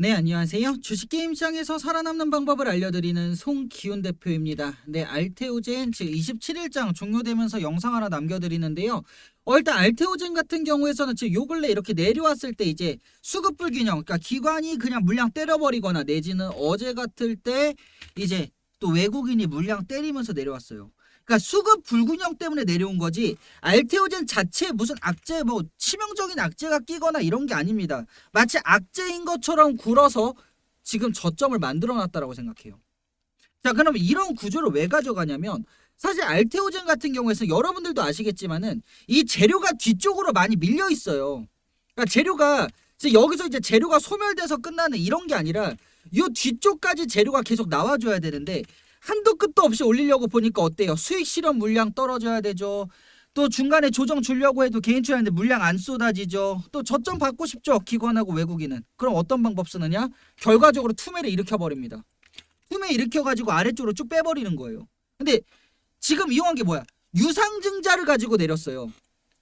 네, 안녕하세요. 주식게임 시장에서 살아남는 방법을 알려드리는 송기훈 대표입니다. 네, 알테오젠 즉 27일장 종료되면서 영상 하나 남겨드리는데요. 어, 일단 알테오젠 같은 경우에서는 지금 요 근래 이렇게 내려왔을 때 이제 수급 불균형, 그러니까 기관이 그냥 물량 때려버리거나 내지는 어제 같을 때 이제 또 외국인이 물량 때리면서 내려왔어요. 그러니까 수급 불균형 때문에 내려온 거지 알테오젠 자체에 무슨 악재 뭐 치명적인 악재가 끼거나 이런 게 아닙니다. 마치 악재인 것처럼 굴어서 지금 저점을 만들어 놨다라고 생각해요. 자, 그러면 이런 구조를 왜 가져가냐면 사실 알테오젠 같은 경우에서 여러분들도 아시겠지만은 이 재료가 뒤쪽으로 많이 밀려 있어요. 그러니까 재료가 이제 여기서 이제 재료가 소멸돼서 끝나는 이런 게 아니라 이 뒤쪽까지 재료가 계속 나와줘야 되는데 한도 끝도 없이 올리려고 보니까 어때요? 수익 실현 물량 떨어져야 되죠. 또 중간에 조정 주려고 해도 개인 출하는데 물량 안 쏟아지죠. 또 저점 받고 싶죠. 기관하고 외국인은. 그럼 어떤 방법 쓰느냐? 결과적으로 투매를 일으켜 버립니다. 투매 일으켜 가지고 아래쪽으로 쭉 빼버리는 거예요. 근데 지금 이용한 게 뭐야? 유상증자를 가지고 내렸어요.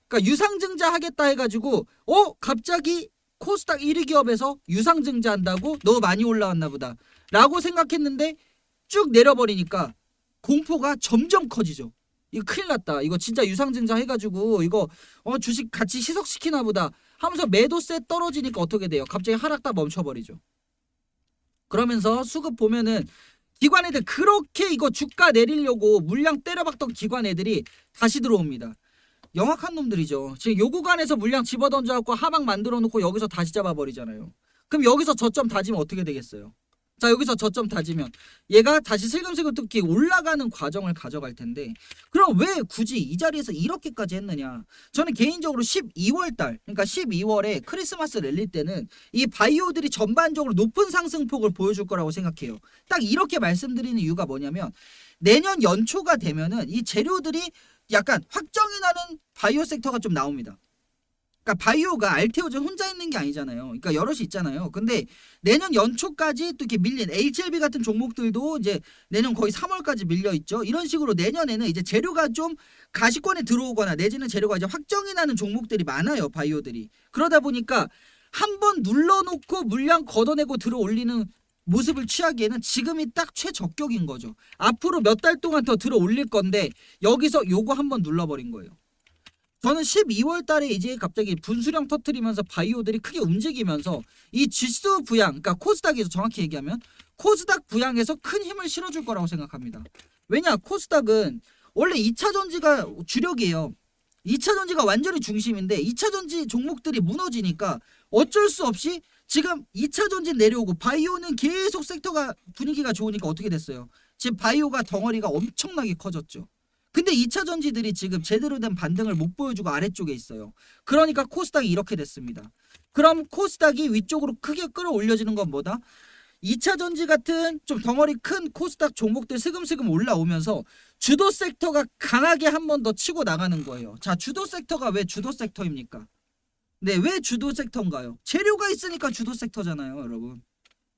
그러니까 유상증자 하겠다 해가지고 어 갑자기 코스닥 1위 기업에서 유상증자 한다고 너무 많이 올라왔나 보다 라고 생각했는데 쭉 내려버리니까 공포가 점점 커지죠. 이거 큰일 났다. 이거 진짜 유상증자 해가지고 이거 어 주식 같이 희석시키나 보다 하면서 매도세 떨어지니까 어떻게 돼요? 갑자기 하락 다 멈춰버리죠. 그러면서 수급 보면은 기관 애들 그렇게 이거 주가 내리려고 물량 때려박던 기관 애들이 다시 들어옵니다. 영악한 놈들이죠. 지금 요 구간에서 물량 집어던져갖고 하방 만들어 놓고 여기서 다시 잡아버리잖아요. 그럼 여기서 저점 다지면 어떻게 되겠어요? 자 여기서 저점 다지면 얘가 다시 슬금슬금 뜯기 올라가는 과정을 가져갈 텐데 그럼 왜 굳이 이 자리에서 이렇게까지 했느냐? 저는 개인적으로 12월 달 그러니까 12월에 크리스마스 랠리 때는 이 바이오들이 전반적으로 높은 상승폭을 보여줄 거라고 생각해요. 딱 이렇게 말씀드리는 이유가 뭐냐면 내년 연초가 되면은 이 재료들이 약간 확정이 나는 바이오 섹터가 좀 나옵니다 그러니까 바이오가 알테오젠 혼자 있는 게 아니잖아요. 그러니까 여럿이 있잖아요. 근데 내년 연초까지 또 이렇게 밀린 HLB 같은 종목들도 이제 내년 거의 3월까지 밀려 있죠. 이런 식으로 내년에는 이제 재료가 좀 가시권에 들어오거나 내지는 재료가 이제 확정이 나는 종목들이 많아요. 바이오들이. 그러다 보니까 한 번 눌러놓고 물량 걷어내고 들어 올리는 모습을 취하기에는 지금이 딱 최적격인 거죠. 앞으로 몇 달 동안 더 들어 올릴 건데 여기서 요거 한번 눌러버린 거예요. 저는 12월 달에 이제 갑자기 분수령 터트리면서 바이오들이 크게 움직이면서 이 지수 부양, 그러니까 코스닥에서 정확히 얘기하면 코스닥 부양에서 큰 힘을 실어줄 거라고 생각합니다. 왜냐, 코스닥은 원래 2차 전지가 주력이에요. 2차 전지가 완전히 중심인데 2차 전지 종목들이 무너지니까 어쩔 수 없이 지금 2차 전지 내려오고 바이오는 계속 섹터가 분위기가 좋으니까 어떻게 됐어요? 지금 바이오가 덩어리가 엄청나게 커졌죠. 근데 2차 전지들이 지금 제대로 된 반등을 못 보여주고 아래쪽에 있어요. 그러니까 코스닥이 이렇게 됐습니다. 그럼 코스닥이 위쪽으로 크게 끌어올려지는 건 뭐다? 2차 전지 같은 좀 덩어리 큰 코스닥 종목들 슬금슬금 올라오면서 주도 섹터가 강하게 한 번 더 치고 나가는 거예요. 자, 주도 섹터가 왜 주도 섹터입니까? 네, 왜 주도 섹터인가요? 재료가 있으니까 주도 섹터잖아요, 여러분.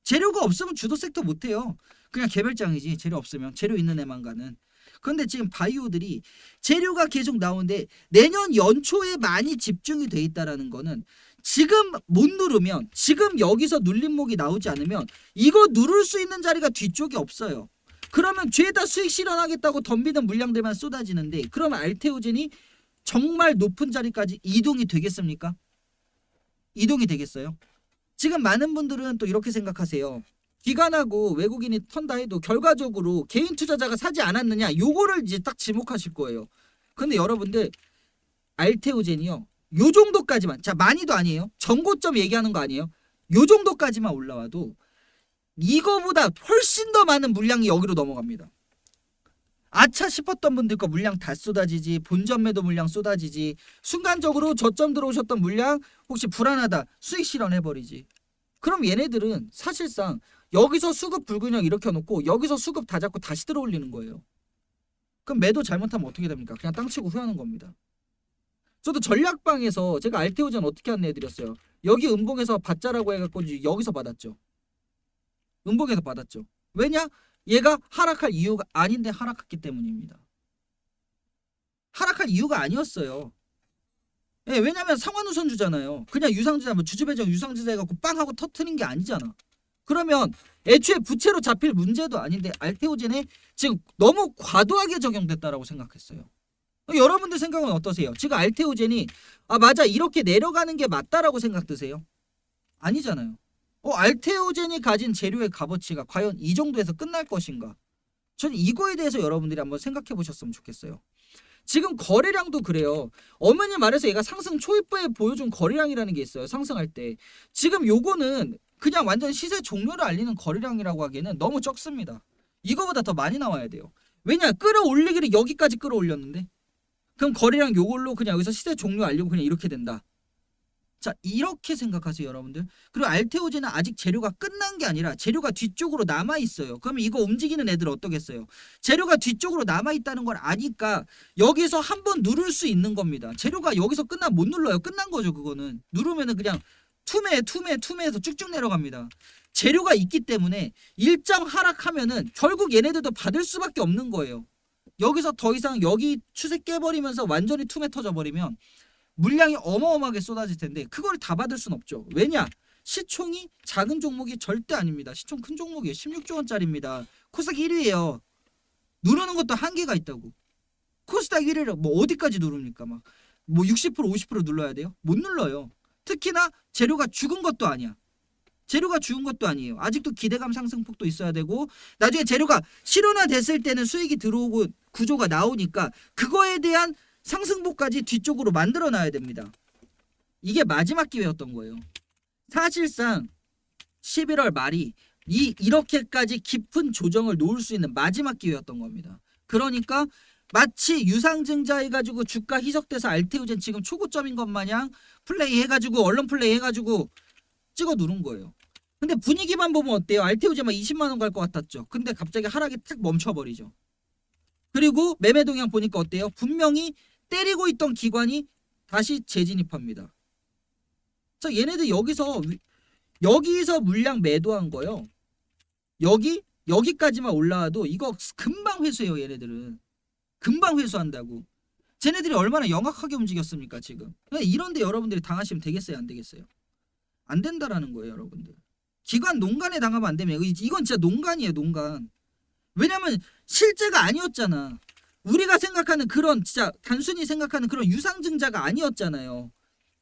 재료가 없으면 주도 섹터 못 해요. 그냥 개별장이지. 재료 없으면 재료 있는 애만 가는. 그런데 지금 바이오들이 재료가 계속 나오는데 내년 연초에 많이 집중이 돼 있다라는 거는 지금 못 누르면 지금 여기서 눌림목이 나오지 않으면 이거 누를 수 있는 자리가 뒤쪽에 없어요. 그러면 죄다 수익 실현하겠다고 덤비는 물량들만 쏟아지는데 그러면 알테오젠이 정말 높은 자리까지 이동이 되겠습니까? 이동이 되겠어요? 지금 많은 분들은 또 이렇게 생각하세요. 기관하고 외국인이 턴다 해도 결과적으로 개인 투자자가 사지 않았느냐 요거를 이제 딱 지목하실 거예요. 근데 여러분들 알테오젠이요. 요 정도까지만 자 많이도 아니에요. 전고점 얘기하는 거 아니에요. 요 정도까지만 올라와도 이거보다 훨씬 더 많은 물량이 여기로 넘어갑니다. 아차 싶었던 분들 거 물량 다 쏟아지지 본전 매도 물량 쏟아지지 순간적으로 저점 들어오셨던 물량 혹시 불안하다 수익 실현해버리지 그럼 얘네들은 사실상 여기서 수급 불균형 일으켜 놓고 여기서 수급 다 잡고 다시 들어올리는 거예요. 그럼 매도 잘못하면 어떻게 됩니까? 그냥 땅치고 후회하는 겁니다. 저도 전략방에서 제가 알테오전 어떻게 안내해드렸어요. 여기 음봉에서 받자라고 해갖고 여기서 받았죠. 음봉에서 받았죠. 왜냐? 얘가 하락할 이유가 아닌데 하락했기 때문입니다. 하락할 이유가 아니었어요. 예, 왜냐면 상환우선주잖아요. 그냥 유상주자 뭐 주주배정 유상주자 해갖고 빵 하고 터트린 게 아니잖아. 그러면 애초에 부채로 잡힐 문제도 아닌데 알테오젠에 지금 너무 과도하게 적용됐다라고 생각했어요. 여러분들 생각은 어떠세요? 지금 알테오젠이 아 맞아 이렇게 내려가는 게 맞다라고 생각 드세요? 아니잖아요. 어 알테오젠이 가진 재료의 값어치가 과연 이 정도에서 끝날 것인가? 저는 이거에 대해서 여러분들이 한번 생각해 보셨으면 좋겠어요. 지금 거래량도 그래요. 어머니 말해서 얘가 상승 초입부에 보여준 거래량이라는 게 있어요. 상승할 때. 지금 요거는 그냥 완전 시세 종료를 알리는 거래량이라고 하기에는 너무 적습니다. 이거보다 더 많이 나와야 돼요. 왜냐? 끌어올리기를 여기까지 끌어올렸는데 그럼 거래량 요걸로 그냥 여기서 시세 종료 알리고 그냥 이렇게 된다. 자 이렇게 생각하세요 여러분들 그리고 알테오제는 아직 재료가 끝난 게 아니라 재료가 뒤쪽으로 남아 있어요 그러면 이거 움직이는 애들 어떠겠어요 재료가 뒤쪽으로 남아 있다는 걸 아니까 여기서 한번 누를 수 있는 겁니다 재료가 여기서 끝나 못 눌러요 끝난 거죠 그거는 누르면은 그냥 투매 투매 투매해서 쭉쭉 내려갑니다 재료가 있기 때문에 일정 하락하면은 결국 얘네들도 받을 수밖에 없는 거예요 여기서 더 이상 여기 추세 깨버리면서 완전히 투매 터져 버리면 물량이 어마어마하게 쏟아질 텐데 그걸 다 받을 순 없죠. 왜냐? 시총이 작은 종목이 절대 아닙니다. 시총 큰 종목이에요. 16조 원짜리입니다. 코스닥 1위예요. 누르는 것도 한계가 있다고. 코스닥 1위를 뭐 어디까지 누릅니까? 막 뭐 60% 50% 눌러야 돼요? 못 눌러요. 특히나 재료가 죽은 것도 아니야. 재료가 죽은 것도 아니에요. 아직도 기대감 상승폭도 있어야 되고 나중에 재료가 실현화 됐을 때는 수익이 들어오고 구조가 나오니까 그거에 대한 상승폭까지 뒤쪽으로 만들어 놔야 됩니다. 이게 마지막 기회였던 거예요. 사실상 11월 말이 이 이렇게까지 깊은 조정을 놓을 수 있는 마지막 기회였던 겁니다. 그러니까 마치 유상증자 해가지고 주가 희석돼서 알테오젠 지금 초고점인 것 마냥 플레이 해가지고 언론 플레이 해가지고 찍어 누른 거예요. 근데 분위기만 보면 어때요? 알테오젠만 20만 원 갈 것 같았죠. 근데 갑자기 하락이 탁 멈춰버리죠. 그리고 매매 동향 보니까 어때요? 분명히 때리고 있던 기관이 다시 재진입합니다. 자, 얘네들 여기서 위- 여기서 물량 매도한 거요. 여기 여기까지만 올라와도 이거 금방 회수해요, 얘네들은. 금방 회수한다고. 쟤네들이 얼마나 영악하게 움직였습니까, 지금? 이런데 여러분들이 당하시면 되겠어요, 안 되겠어요? 안 된다라는 거예요, 여러분들. 기관 농간에 당하면 안 되면 이- 이건 진짜 농간이에요, 농간. 왜냐면 실제가 아니었잖아. 우리가 생각하는 그런 진짜 단순히 생각하는 그런 유상증자가 아니었잖아요.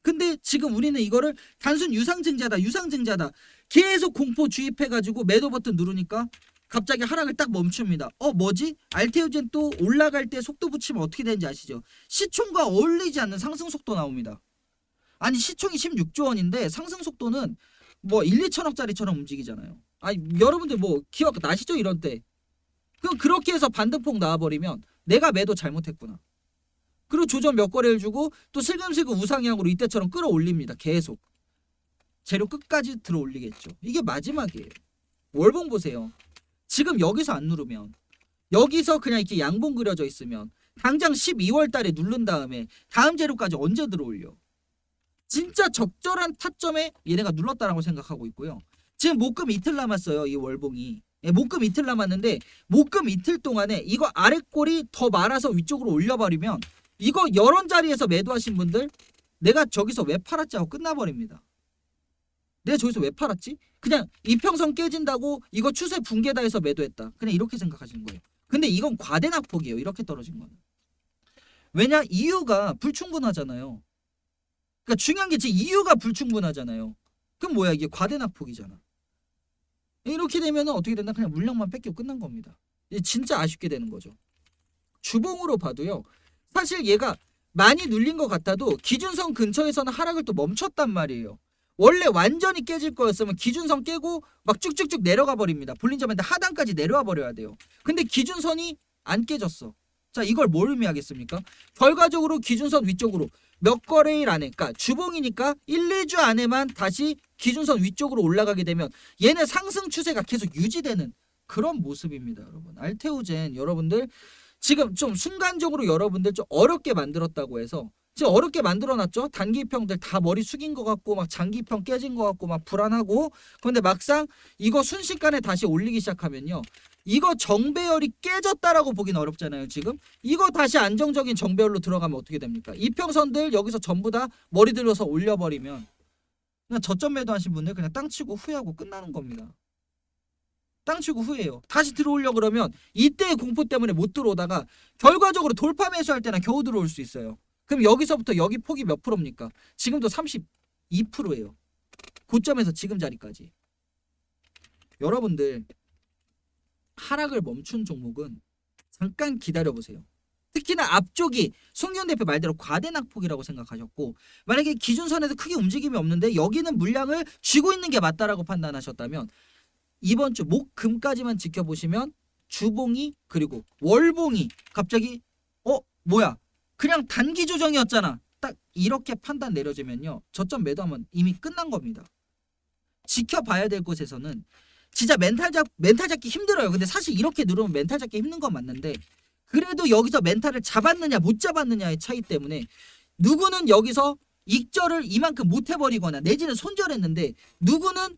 근데 지금 우리는 이거를 단순 유상증자다, 유상증자다. 계속 공포 주입해가지고 매도 버튼 누르니까 갑자기 하락을 딱 멈춥니다. 어 뭐지? 알테오젠 또 올라갈 때 속도 붙이면 어떻게 되는지 아시죠? 시총과 어울리지 않는 상승 속도 나옵니다. 아니 시총이 16조 원인데 상승 속도는 뭐 1, 2천억짜리처럼 움직이잖아요. 아니 여러분들 뭐 기억 나시죠 이런 때? 그럼 그렇게 해서 반등폭 나와버리면 내가 매도 잘못했구나. 그리고 조정 몇 거래를 주고 또 슬금슬금 우상향으로 이때처럼 끌어올립니다. 계속. 재료 끝까지 들어올리겠죠. 이게 마지막이에요. 월봉 보세요. 지금 여기서 안 누르면 여기서 그냥 이렇게 양봉 그려져 있으면 당장 12월 달에 누른 다음에 다음 재료까지 언제 들어올려? 진짜 적절한 타점에 얘네가 눌렀다라고 생각하고 있고요. 지금 목금 이틀 남았어요. 이 월봉이. 예, 목금 이틀 남았는데 목금 이틀 동안에 이거 아래 꼬리 더 말아서 위쪽으로 올려버리면 이거 여러 자리에서 매도하신 분들 내가 저기서 왜 팔았지 하고 끝나버립니다. 내가 저기서 왜 팔았지? 그냥 이평선 깨진다고 이거 추세 붕괴다 해서 매도했다. 그냥 이렇게 생각하시는 거예요. 근데 이건 과대 낙폭이에요. 이렇게 떨어진 거는. 왜냐? 이유가 불충분하잖아요. 그러니까 중요한 게 지금 이유가 불충분하잖아요. 그럼 뭐야 이게 과대 낙폭이잖아. 이렇게 되면 어떻게 된다? 그냥 물량만 뺏기고 끝난 겁니다. 진짜 아쉽게 되는 거죠. 주봉으로 봐도요. 사실 얘가 많이 눌린 것 같아도 기준선 근처에서는 하락을 또 멈췄단 말이에요. 원래 완전히 깨질 거였으면 기준선 깨고 막 쭉쭉쭉 내려가 버립니다. 볼린저밴드 하단까지 내려와 버려야 돼요. 근데 기준선이 안 깨졌어. 자, 이걸 뭘 의미하겠습니까? 결과적으로 기준선 위쪽으로 몇 거래일 안에, 그러니까 주봉이니까 1, 2주 안에만 다시 기준선 위쪽으로 올라가게 되면 얘네 상승 추세가 계속 유지되는 그런 모습입니다, 여러분. 알테오젠 여러분들 지금 좀 순간적으로 여러분들 좀 어렵게 만들었다고 해서 지금 어렵게 만들어놨죠. 단기평들 다 머리 숙인 것 같고 막 장기평 깨진 것 같고 막 불안하고 그런데 막상 이거 순식간에 다시 올리기 시작하면요. 이거 정배열이 깨졌다라고 보긴 어렵잖아요. 지금 이거 다시 안정적인 정배열로 들어가면 어떻게 됩니까? 이평선들 여기서 전부 다 머리 들어서 올려버리면 그냥 저점 매도하신 분들 그냥 땅 치고 후회하고 끝나는 겁니다. 땅 치고 후회해요. 다시 들어오려 그러면 이때의 공포 때문에 못 들어오다가 결과적으로 돌파 매수할 때나 겨우 들어올 수 있어요. 그럼 여기서부터 여기 폭이 몇 프로입니까? 지금도 32%예요. 고점에서 지금 자리까지. 여러분들 하락을 멈춘 종목은 잠깐 기다려 보세요. 특히나 앞쪽이 송기현 대표 말대로 과대 낙폭이라고 생각하셨고 만약에 기준선에서 크게 움직임이 없는데 여기는 물량을 쥐고 있는 게 맞다라고 판단하셨다면 이번 주 목 금까지만 지켜보시면 주봉이 그리고 월봉이 갑자기 어 뭐야 그냥 단기 조정이었잖아. 딱 이렇게 판단 내려지면요. 저점 매도하면 이미 끝난 겁니다. 지켜봐야 될 곳에서는 진짜 멘탈 잡 멘탈 잡기 힘들어요. 근데 사실 이렇게 누르면 멘탈 잡기 힘든 건 맞는데 그래도 여기서 멘탈을 잡았느냐 못 잡았느냐의 차이 때문에 누구는 여기서 익절을 이만큼 못 해버리거나 내지는 손절했는데 누구는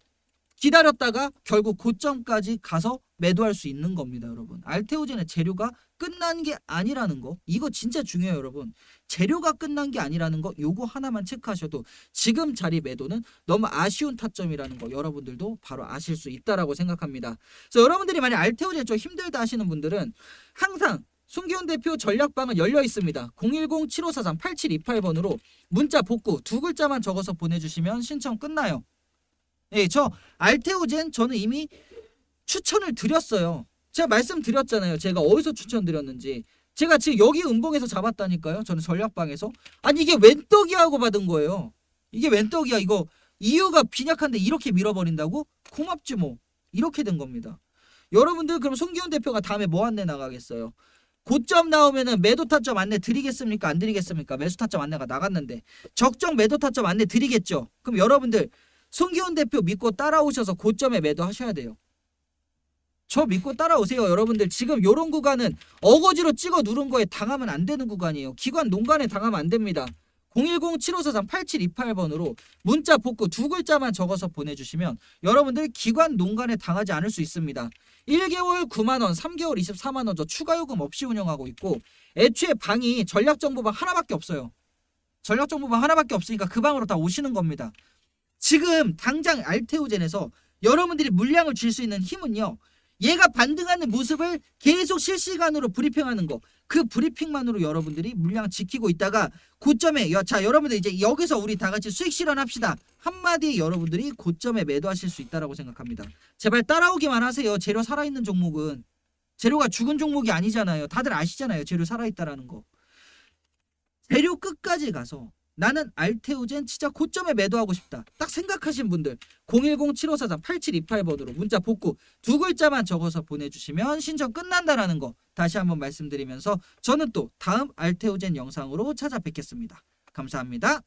기다렸다가 결국 고점까지 가서 매도할 수 있는 겁니다, 여러분. 알테오젠의 재료가 끝난 게 아니라는 거. 이거 진짜 중요해요, 여러분. 재료가 끝난 게 아니라는 거 요거 하나만 체크하셔도 지금 자리 매도는 너무 아쉬운 타점이라는 거 여러분들도 바로 아실 수 있다라고 생각합니다. 그래서 여러분들이 만약 알테오젠 좀 힘들다 하시는 분들은 항상 송기훈 대표 전략방은 열려 있습니다. 010-7543-8728번으로 문자 복구 두 글자만 적어서 보내주시면 신청 끝나요. 예, 저 알테오젠 저는 이미 추천을 드렸어요. 제가 말씀드렸잖아요. 제가 어디서 추천드렸는지. 제가 지금 여기 음봉에서 잡았다니까요. 저는 전략방에서. 아니 이게 웬 떡이야 하고 받은 거예요. 이게 웬 떡이야 이거 이유가 빈약한데 이렇게 밀어버린다고? 고맙지 뭐. 이렇게 된 겁니다. 여러분들 그럼 송기훈 대표가 다음에 뭐 안내 나가겠어요? 고점 나오면은 매도 타점 안내 드리겠습니까? 안 드리겠습니까? 매수 타점 안내가 나갔는데 적정 매도 타점 안내 드리겠죠. 그럼 여러분들 송기훈 대표 믿고 따라오셔서 고점에 매도하셔야 돼요. 저 믿고 따라오세요, 여러분들. 지금 요런 구간은 어거지로 찍어 누른 거에 당하면 안 되는 구간이에요. 기관 농간에 당하면 안 됩니다. 010-7543-8728번으로 문자 복구 두 글자만 적어서 보내주시면 여러분들 기관 농간에 당하지 않을 수 있습니다. 1개월 9만원, 3개월 24만원 저 추가 요금 없이 운영하고 있고 애초에 방이 전략정보방 하나밖에 없어요. 전략정보방 하나밖에 없으니까 그 방으로 다 오시는 겁니다. 지금 당장 알테오젠에서 여러분들이 물량을 줄 수 있는 힘은요. 얘가 반등하는 모습을 계속 실시간으로 브리핑하는 거. 그 브리핑만으로 여러분들이 물량 지키고 있다가 고점에 여, 자 여러분들 이제 여기서 우리 다 같이 수익 실현합시다. 한마디에 여러분들이 고점에 매도하실 수 있다라고 생각합니다. 제발 따라오기만 하세요. 재료 살아있는 종목은 재료가 죽은 종목이 아니잖아요. 다들 아시잖아요. 재료 살아있다라는 거. 재료 끝까지 가서 나는 알테오젠 진짜 고점에 매도하고 싶다. 딱 생각하신 분들 010-7543-8728번으로 문자 복구 두 글자만 적어서 보내주시면 신청 끝난다라는 거 다시 한번 말씀드리면서 저는 또 다음 알테오젠 영상으로 찾아뵙겠습니다. 감사합니다.